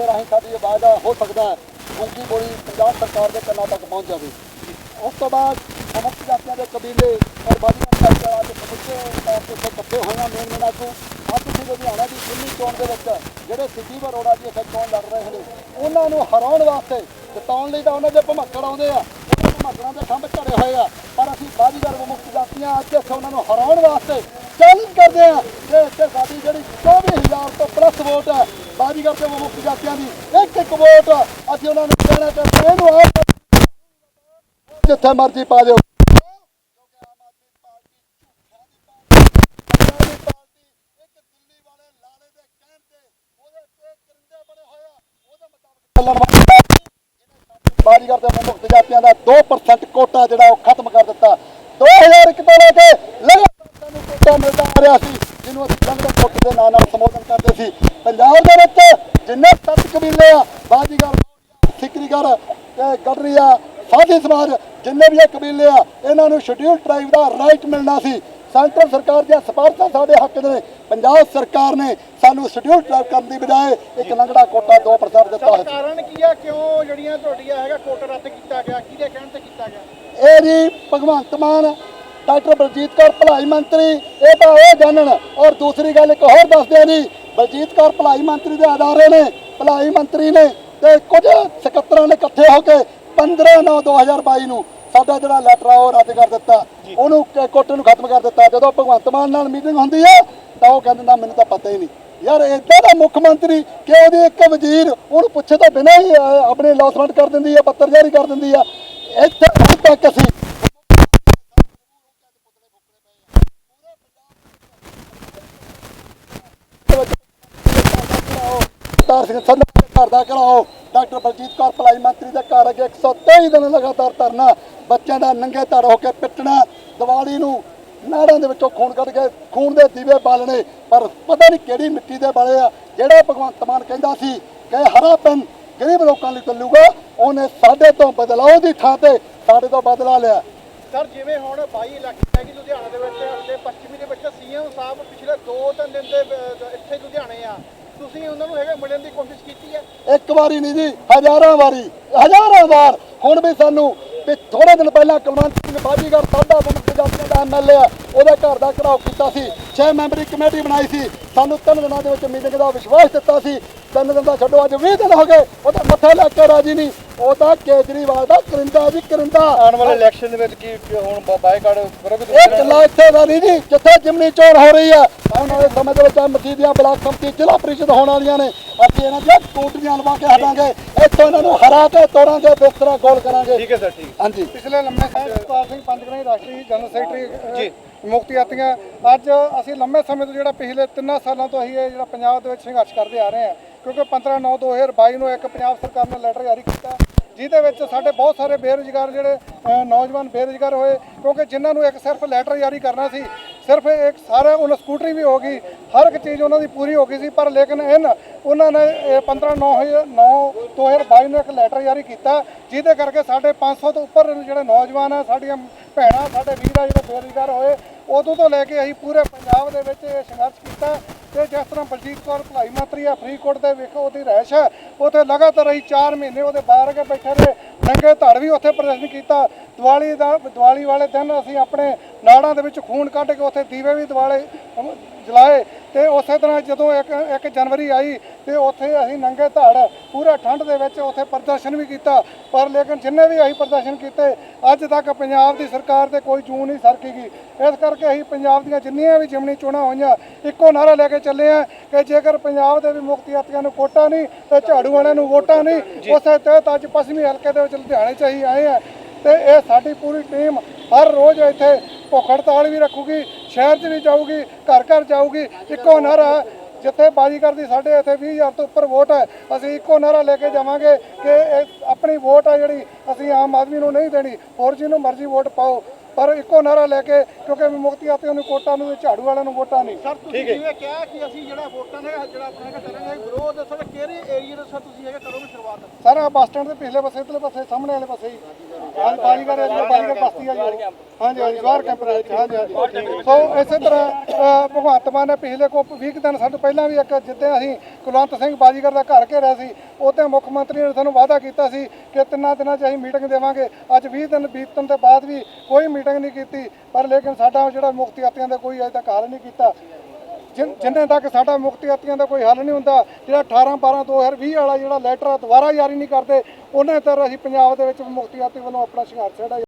ਦੇ ਰਾਹੀਂ ਸਾਡੀ ਆਵਾਜ਼ ਦਾ ਹੋ ਸਕਦਾ ਹੈ ਗੂੰਗੀ ਬੋਲੀ ਪੰਜਾਬ ਸਰਕਾਰ ਦੇ ਕੰਨਾਂ ਤੱਕ ਪਹੁੰਚ ਜਾਵੇ। ਉਸ ਤੋਂ ਬਾਅਦ ਮੁਕਤ ਜਾਤੀਆਂ ਦੇ ਕਬੀਲੇ ਔਰ ਬਾਜੀਆਂ ਦੇ ਅੱਜ ਸਮੁੱਚੇ ਤੌਰ ਤੇ ਇੱਥੇ ਹੋਏ ਹੋਈਆਂ ਮੇਨ ਮੇਨ ਆਗੂ ਅੱਜ ਤੁਸੀਂ ਲੁਧਿਆਣਾ ਦੀ ਦਿੱਲੀ ਚੋਣ ਦੇ ਵਿੱਚ ਜਿਹੜੇ ਸਿੱਧੀ ਅਰੋੜਾ ਜੀ ਇੱਥੇ ਚੋਣ ਲੜ ਰਹੇ ਨੇ, ਉਹਨਾਂ ਨੂੰ ਹਰਾਉਣ ਵਾਸਤੇ ਜਿਤਾਉਣ ਲਈ ਤਾਂ ਉਹਨਾਂ ਦੇ ਭਮੱਕੜ ਆਉਂਦੇ ਆ, ਉਹਨਾਂ ਭਮੱਕੜਾਂ ਦੇ ਖੰਭ ਝੜੇ ਹੋਏ ਆ। ਪਰ ਅਸੀਂ ਬਾਜੀਗਰ ਮੁਕਤ ਜਾਤੀਆਂ ਅੱਜ ਇੱਥੇ ਉਹਨਾਂ ਨੂੰ ਹਰਾਉਣ ਵਾਸਤੇ ਚੈਲੰਜ ਕਰਦੇ ਆ ਕਿ ਇੱਥੇ ਸਾਡੀ ਜਿਹੜੀ 24000 ਤੋਂ ਪਲੱਸ ਵੋਟ ਹੈ ਬਾਜੀਗਰ ਤੇ ਮੁਕਤ ਜਾਤੀਆਂ ਦੀ। ਇੱਕ ਇੱਕ ਵੋਟ ਅਸੀਂ ਉਹਨਾਂ ਨੂੰ ਕਹਿਣਾ ਚਾਹੁੰਦੇ ਇਹਨੂੰ ਆਪ ਜਿੱਥੇ ਮਰਜ਼ੀ ਪਾ ਦਿਓ। ਬਾਜੀਗਰ ਤੇ ਮੁਕਤ ਜਾਤੀਆਂ ਦਾ 2% ਕੋਟਾ ਜਿਹੜਾ ਉਹ ਖਤਮ ਕਰ ਦਿੱਤਾ। 2001 ਤੋਂ ਲੈ ਕੇ ਲਗਾਤਾਰ ਸਾਨੂੰ ਕੋਟਾ ਮਿਲਦਾ ਆ ਰਿਹਾ ਸੀ, ਜਿਹਨੂੰ ਅਸੀਂ ਸੰਗਤ ਕੋਟੇ ਦੇ ਨਾਂ ਨਾਲ ਸੰਬੋਧਨ ਕਰਦੇ ਸੀ। ਪੰਜਾਬ ਦੇ ਵਿੱਚ ਜਿੰਨੇ ਸੱਤ ਕਬੀਲੇ ਆ ਬਾਜੀਗਰ ਸਿਕਰੀਗਰ ਤੇ ਸਾਧੀ ਸਮਾਜ ਜਿੰਨੇ ਵੀ ਇਹ ਕਬੀਲੇ ਆ ਇਹਨਾਂ ਨੂੰ ਸ਼ਡਿਊਲ ਟ੍ਰਾਈਬ ਦਾ ਰਾਈਟ ਮਿਲਣਾ ਸੀ। ਸੈਂਟਰ ਸਰਕਾਰ ਦੀਆਂ ਸਿਫਾਰਸ਼ਾਂ ਸਾਡੇ ਹੱਕ ਦੇ ਨੇ। ਪੰਜਾਬ ਸਰਕਾਰ ਨੇ ਸਾਨੂੰ ਸ਼ਡਿਊਲ ਟ੍ਰਾਈਬ ਕਰਨ ਦੀ ਬਜਾਏ ਇੱਕ ਲੰਗੜਾ ਕੋਟਾ 2% ਦਿੱਤਾ ਹੈ। ਕਾਰਨ ਕੀ ਆ? ਕਿਉਂ ਜਿਹੜੀਆਂ ਤੁਹਾਡੀਆਂ ਹੈਗਾ ਕੋਟਾ ਰੱਦ ਕੀਤਾ ਗਿਆ? ਕਿਹਦੇ ਕਹਿਣ ਤੇ ਕੀਤਾ ਗਿਆ? ਇਹ ਜੀ ਭਗਵੰਤ ਮਾਨ ਡਾਕਟਰ ਬਲਜੀਤ ਕੌਰ ਭਲਾਈ ਮੰਤਰੀ ਇਹ ਤਾਂ ਉਹ ਜਾਣਨ। ਔਰ ਦੂਸਰੀ ਗੱਲ ਇੱਕ ਹੋਰ ਦੱਸਦੇ ਜੀ ਬਲਜੀਤ ਕੌਰ ਭਲਾਈ ਮੰਤਰੀ ਦੇ ਅਦਾਰੇ ਨੇ। ਭਲਾਈ ਮੰਤਰੀ ਨੇ ਤੇ ਕੁਝ ਸਕੱਤਰਾਂ ਨੇ ਇਕੱਠੇ ਹੋ ਕੇ 15 9 2022 ਨੂੰ ਸਾਡਾ ਜਿਹੜਾ ਲੈਟਰ ਆ ਉਹ ਰੱਦ ਕਰ ਦਿੱਤਾ। ਉਹਨੂੰ ਕ- ਕੋਟੇ ਨੂੰ ਖਤਮ ਕਰ ਦਿੱਤਾ। ਜਦੋਂ ਭਗਵੰਤ ਮਾਨ ਨਾਲ ਮੀਟਿੰਗ ਹੁੰਦੀ ਹੈ ਤਾਂ ਉਹ ਕਹਿੰਦੇ ਮੈਨੂੰ ਤਾਂ ਪਤਾ ਹੀ ਨਹੀਂ। ਯਾਰ ਏਦਾਂ ਦਾ ਮੁੱਖ ਮੰਤਰੀ ਕਿ ਉਹਦੀ ਇੱਕ ਵਜ਼ੀਰ ਉਹਨੂੰ ਪੁੱਛੇ ਤੋਂ ਬਿਨਾਂ ਹੀ ਅਹ, ਆਪਣੇ ਲੌਸਮੈਂਟ ਕਰ ਦਿੰਦੀ ਹੈ ਪੱਤਰ ਜਾਰੀ ਕਰ ਦਿੰਦੀ ਆ। ਇੱਥੇ ਹੁਣ ਤੱਕ ਅਸੀਂ ਤਾਰ ਸਿੰਘ ਸੰਧੂ ਘਰ ਦਾ ਕਰਾਓ ਡਾਕਟਰ ਬਲਜੀਤ ਕੌਰ, ਭਲਾਈ ਮੰਤਰੀ ਦੇ ਘਰ ਅੱਗੇ 123 ਦਿਨ ਲਗਾਤਾਰ ਧਰਨਾ। ਬੱਚਿਆਂ ਦਾ ਨੰਗੇ ਧੜ ਹੋ ਕੇ ਪਿੱਟਣਾ, ਦੀਵਾਲੀ ਨੂੰ ਨਾੜਾਂ ਦੇ ਵਿੱਚੋਂ ਖੂਨ ਕੱਢ ਕੇ ਖੂਨ ਦੇ ਦੀਵੇ ਬਾਲਣੇ, ਪਰ ਪਤਾ ਨਹੀਂ ਕਿਹੜੀ ਮਿੱਟੀ ਦੇ ਬਾਲੇ ਆ, ਜਿਹੜਾ ਭਗਵੰਤ ਮਾਨ ਕਹਿੰਦਾ ਸੀ ਕਿ ਹਰਾ ਪੈਨ ਗਰੀਬ ਲੋਕਾਂ ਲਈ ਚੱਲੂਗਾ, ਉਹਨੇ ਸਾਡੇ ਤੋਂ ਬਦਲਾਓ ਦੀ ਥਾਂ ਤੇ ਸਾਡੇ ਤੋਂ ਬਦਲਾ ਲਿਆ। ਸਰ, ਜਿਵੇਂ ਹੁਣ 22 ਇਲੈਕਸ਼ਨ ਹੈਗੀ ਲੁਧਿਆਣਾ ਦੇ ਵਿੱਚ ਤੇ ਪੱਛਮੀ ਦੇ ਵਿੱਚ ਸੀਐਮ ਸਾਹਿਬ ਪਿਛਲੇ 2-3 ਦਿਨ ਦੇ ਇੱਥੇ ਲੁਧਿਆਣੇ ਆ ਤੁਸੀਂ ਉਹਨਾਂ ਨੂੰ ਹੈਗਾ ਮਿਲਣ ਦੀ ਕੋਸ਼ਿਸ਼ ਕੀਤੀ ਹੈ? ਇੱਕ ਵਾਰੀ ਨਹੀਂ ਜੀ, ਹਜ਼ਾਰਾਂ ਵਾਰੀ, ਹਜ਼ਾਰਾਂ ਵਾਰ। ਹੁਣ ਵੀ ਸਾਨੂੰ ਤੇ ਥੋੜੇ ਦਿਨ ਪਹਿਲਾਂ ਕੁਲਵੰਤ ਸਿੰਘ ਬਾਜੀਗਰ ਸਾਡਾ ਮੁਕਤ ਜਾਤੀਆਂ ਦਾ ਐਮਐਲਏ ਉਹਦੇ ਘਰ ਦਾ ਘਰਾਓ ਕੀਤਾ ਸੀ। 6 ਮੈਂਬਰੀ ਕਮੇਟੀ ਬਣਾਈ ਸੀ। ਸਾਨੂੰ ਤਿੰਨ ਦਿਨਾਂ ਦੇ ਵਿੱਚ ਮੀਟਿੰਗ ਦਾ ਵਿਸ਼ਵਾਸ ਦਿੱਤਾ ਸੀ। ਤਿੰਨ ਦਿਨ ਦਾ ਛੱਡੋ, ਅੱਜ 20 ਦਿਨ ਹੋ ਗਏ ਉਹ ਤਾਂ ਮੱਥਾ ਲੱਗ ਕੇ ਰਾਜੀ ਨਹੀਂ। ਉਹ ਤਾਂ ਕੇਜਰੀਵਾਲ ਦਾ ਕਰਿੰਦਾ ਜੀ ਕਰਿੰਦਾ। ਆਉਣ ਵਾਲੇ ਇਲੈਕਸ਼ਨ ਦੇ ਵਿੱਚ ਕੀ ਹੁਣ ਬਾਈਕਾਟ ਕਰੋਗੇ ਇਹ ਗੱਲਾਂ ਇੱਥੇ ਦਾ ਨਹੀਂ ਜੀ ਜਿੱਥੇ ਜਿਮਨੀ ਚੋਣ ਹੋ ਰਹੀ ਆ ਆਉਣ ਵਾਲੇ ਸਮੇਂ ਦੇ ਵਿੱਚ ਮਸੀਦੀਆਂ ਬਲਾਕ ਸੰਮਤੀ ਜ਼ਿਲ੍ਹਾ ਪ੍ਰੀਸ਼ਦ ਹੋਣ ਵਾਲੀਆਂ ਨੇ। ਅਸੀਂ ਇਹਨਾਂ ਦੀਆਂ ਕੋਟੀਆਂ ਲਵਾ ਕੇ ਹਟਾਂਗੇ। ਇੱਥੋਂ ਇਹਨਾਂ ਨੂੰ ਹਰਾ ਕੇ ਤੋੜਾਂਗੇ ਬਿਸਤਰਾ ਗੋਲ ਕਰਾਂਗੇ। ਠੀਕ ਹੈ ਸਰ ਠੀਕ ਹਾਂਜੀ। ਪਿਛਲੇ ਲੰਮੇ ਸਮੇਂ ਸਤਪਾਲ ਸਿੰਘ ਪੰਜਗਰਾਈ ਰਾਸ਼ਟਰੀ ਜਨਰਲ ਸੈਕਟਰੀ ਜੀ। ਮੁਕਤੀ ਆਤੀਆਂ ਅੱਜ ਅਸੀਂ ਲੰਮੇ ਸਮੇਂ ਤੋਂ ਜਿਹੜਾ ਪਿਛਲੇ 3 ਸਾਲਾਂ ਤੋਂ ਅਸੀਂ ਇਹ ਜਿਹੜਾ ਪੰਜਾਬ ਦੇ ਵਿੱਚ ਸੰਘਰਸ਼ ਕਰਦੇ ਆ ਰਹੇ ਹਾਂ ਕਿਉਂਕਿ 15 9 2022 ਨੂੰ ਇੱਕ ਪੰਜਾਬ ਸਰਕਾਰ ਨੇ ਲੈਟਰ ਜਾਰੀ ਕੀਤਾ। ਜਿਹਦੇ ਵਿੱਚ ਸਾਡੇ ਬਹੁਤ ਸਾਰੇ ਬੇਰੁਜ਼ਗਾਰ ਜਿਹੜੇ ਨੌਜਵਾਨ ਬੇਰੁਜ਼ਗਾਰ ਹੋਏ, ਕਿਉਂਕਿ ਜਿਨ੍ਹਾਂ ਨੂੰ ਇੱਕ ਸਿਰਫ ਲੈਟਰ ਜਾਰੀ ਕਰਨਾ ਸੀ, ਸਿਰਫ ਇੱਕ ਸਾਰਾ ਉਹਨਾਂ ਸਕੂਟਰੀ ਵੀ ਹੋ ਗਈ, ਹਰ ਇੱਕ ਚੀਜ਼ ਉਹਨਾਂ ਦੀ ਪੂਰੀ ਹੋ ਗਈ ਸੀ, ਪਰ ਲੇਕਿਨ ਇਹਨ ਉਹਨਾਂ ਨੇ ਇਹ 15 9 9 2022 ਨੂੰ ਇੱਕ ਲੈਟਰ ਜਾਰੀ ਕੀਤਾ, ਜਿਹਦੇ ਕਰਕੇ ਸਾਡੇ 500 ਤੋਂ ਉੱਪਰ ਜਿਹੜੇ ਨੌਜਵਾਨ ਆ, ਸਾਡੀਆਂ ਭੈਣਾਂ, ਸਾਡੇ ਵੀਰਾਂ ਜਿਹੜੇ ਬੇਰੁਜ਼ਗਾਰ ਹੋਏ, ਉਦੋਂ ਤੋਂ ਲੈ ਕੇ ਅਸੀਂ ਪੂਰੇ ਪੰਜਾਬ ਦੇ ਵਿੱਚ ਇਹ ਸੰਘਰਸ਼ ਕੀਤਾ ਜਿਸ ਤਰ੍ਹਾਂ ਬਲਜੀਤ ਕੌਰ ਭਲਾਈ ਮੰਤਰੀ ਆ, ਫਰੀਦਕੋਟ ਦੇ ਵੇਖੋ ਉਹਦੀ ਰਹਿਸ਼ ਹੈ। ਉੱਥੇ ਲਗਾਤਾਰ ਅਸੀਂ 4 ਮਹੀਨੇ ਉਹਦੇ ਬਾਹਰ ਕੇ ਬੈਠੇ ਰਹੇ। ਨੰਗੇ ਧੜ ਵੀ ਉੱਥੇ ਪ੍ਰਦਰਸ਼ਨ ਕੀਤਾ। ਦੀਵਾਲੀ ਦਾ, ਦੀਵਾਲੀ ਵਾਲੇ ਦਿਨ ਅਸੀਂ ਆਪਣੇ ਨਾੜਾਂ ਦੇ ਵਿੱਚ ਖੂਨ ਕੱਢ ਕੇ ਉੱਥੇ ਦੀਵੇ ਵੀ ਦਿਵਾਲੇ ਜਲਾਏ ਤੇ ਉਸੇ ਤਰ੍ਹਾਂ ਜਦੋਂ ਇੱਕ ਇੱਕ ਜਨਵਰੀ ਆਈ ਤੇ ਉੱਥੇ ਅਸੀਂ ਨੰਗੇ ਧੜ ਪੂਰਾ ਠੰਡ ਦੇ ਵਿੱਚ ਉੱਥੇ ਪ੍ਰਦਰਸ਼ਨ ਵੀ ਕੀਤਾ ਪਰ ਲੇਕਿਨ ਜਿੰਨੇ ਵੀ ਅਸੀਂ ਪ੍ਰਦਰਸ਼ਨ ਕੀਤੇ ਅੱਜ ਤੱਕ ਪੰਜਾਬ ਦੀ ਸਰਕਾਰ ਤੇ ਕੋਈ ਜੂਨ ਨਹੀਂ ਸਰਕੀਗੀ। ਇਸ ਕਰਕੇ ਅਸੀਂ ਪੰਜਾਬ ਦੀਆਂ ਜਿੰਨੀਆਂ ਵੀ ਜਿਮਣੀ ਚੋਣਾਂ ਹੋਈਆਂ ਇੱਕੋ ਨਾਰਾ ਲੈ ਕੇ ਚੱਲੇ ਆ ਕਿ ਜੇਕਰ ਪੰਜਾਬ ਦੇ ਵੀ ਮੁਕਤੀਆਤੀਆਂ ਨੂੰ ਕੋਟਾ ਨਹੀਂ ਤੇ ਝਾੜੂ ਵਾਲਿਆਂ ਨੂੰ ਵੋਟਾਂ ਨਹੀਂ ਉਸੇ ਤਹਿਤ ਅੱਜ ਪੱਛਮੀ ਹਲਕੇ ਦੇ ਵਿੱਚ ਲੁਧਿਆਣੇ ਚ ਅਸੀਂ ਆਏ ਆ ਤੇ ਇਹ ਸਾਡੀ ਪੂਰੀ ਟੀਮ ਹਰ ਰੋਜ਼ ਇੱਥੇ ਭੁੱਖ ਹੜਤਾਲ ਵੀ ਰੱਖੂਗੀ ਸ਼ਹਿਰ 'ਚ ਵੀ ਜਾਊਗੀ, ਘਰ ਘਰ ਜਾਊਗੀ, ਇੱਕੋ ਨਾਰਾ ਜਿੱਥੇ ਬਾਜੀਗਰ ਦੀ ਸਾਡੇ ਇੱਥੇ 20000 ਤੋਂ ਉੱਪਰ ਵੋਟ ਹੈ। ਅਸੀਂ ਇੱਕੋ ਨਾਰਾ ਲੈ ਕੇ ਜਾਵਾਂਗੇ ਕਿ ਇਹ ਆਪਣੀ ਵੋਟ ਆ ਜਿਹੜੀ ਅਸੀਂ ਆਮ ਆਦਮੀ ਨੂੰ ਨਹੀਂ ਦੇਣੀ। ਹੋਰ ਜਿਹਨੂੰ ਮਰਜ਼ੀ ਵੋਟ ਪਾਓ। ਪਰ ਇੱਕੋ ਨਾਰਾ ਲੈ ਕੇ ਕਿਉਂਕਿ ਮੁਕਤੀ ਆਤੇ ਨੂੰ ਕੋਟਾਂ ਨੂੰ ਤੇ ਝਾੜੂ ਵਾਲਿਆਂ ਨੂੰ ਵੋਟਾਂ ਨਹੀਂ। ਸਰ ਤੁਸੀਂ ਜਿਵੇਂ ਕਿਹਾ ਕਿ ਅਸੀਂ ਜਿਹੜਾ ਵੋਟਾਂ ਨੇ ਜਿਹੜਾ ਆਪਣਾ ਕਰਾਂਗੇ ਵਿਰੋਧ ਦੱਸੋ ਕਿਹੜੇ ਏਰੀਆ ਦੇ ਸਰ ਤੁਸੀਂ ਹੈਗਾ ਕਰੋਗੇ ਸ਼ੁਰੂਆਤ? ਸਰ ਆ ਬੱਸ ਸਟੈਂਡ ਦੇ ਪਿਛਲੇ ਪਾਸੇ ਇਧਰਲੇ ਪਾਸੇ ਸਾਹਮਣੇ ਵਾਲੇ ਪਾਸੇ ਹੀ। ਹਾਂ ਬਾਜੀਗਰ ਏਰੀਆ ਬਾਜੀਗਰ ਬਸਤੀ ਆ ਜੀ ਹਾਂਜੀ ਹਾਂਜੀ ਜਵਾਰ ਕੈਂਪ ਦੇ ਵਿੱਚ ਹਾਂਜੀ ਹਾਂਜੀ। ਸੋ ਇਸੇ ਤਰ੍ਹਾਂ ਭਗਵੰਤ ਮਾਨ ਨੇ ਪਿਛਲੇ ਕੋ 20 ਕੁ ਦਿਨ ਸਾਡੇ ਪਹਿਲਾਂ ਵੀ ਇੱਕ ਜਿੱਦਾਂ ਅਸੀਂ ਕੁਲਵੰਤ ਸਿੰਘ ਬਾਜੀਗਰ ਦਾ ਘਰ ਘੇਰਿਆ ਸੀ ਉਹਦੇ ਮੁੱਖ ਮੰਤਰੀ ਨੇ ਸਾਨੂੰ ਵਾਅਦਾ ਕੀਤਾ ਸੀ ਕਿ ਤਿੰਨਾਂ ਦਿਨਾਂ 'ਚ ਅਸੀਂ ਮੀਟਿੰਗ ਦੇਵਾਂਗੇ। ਅੱਜ 20 ਦਿਨ ਬੀਤਣ ਤੋਂ ਬਾਅਦ ਵੀ ਕੋਈ ਮੀਟਿੰਗ ਨਹੀਂ ਕੀਤੀ, ਪਰ ਲੇਕਿਨ ਸਾਡਾ ਜਿਹੜਾ ਮੁਕਤੀ ਆਤੀਆਂ ਦਾ ਕੋਈ ਅਜੇ ਤੱਕ ਹੱਲ ਨਹੀਂ ਕੀਤਾ। ਜਿਨ- ਜਿੰਨੇ ਤੱਕ ਸਾਡਾ ਮੁਕਤੀਆਤੀਆਂ ਦਾ ਕੋਈ ਹੱਲ ਨਹੀਂ ਹੁੰਦਾ, ਜਿਹੜਾ 18 12 2020 ਵਾਲਾ ਜਿਹੜਾ ਲੈਟਰ ਦੁਬਾਰਾ ਜਾਰੀ ਨਹੀਂ ਕਰਦੇ, ਉਹਨਾਂ ਤੱਕ ਅਸੀਂ ਪੰਜਾਬ ਦੇ ਵਿੱਚ ਮੁਕਤੀਆਤੀ ਵੱਲੋਂ ਆਪਣਾ ਸੰਘਰਸ਼ ਜਿਹੜਾ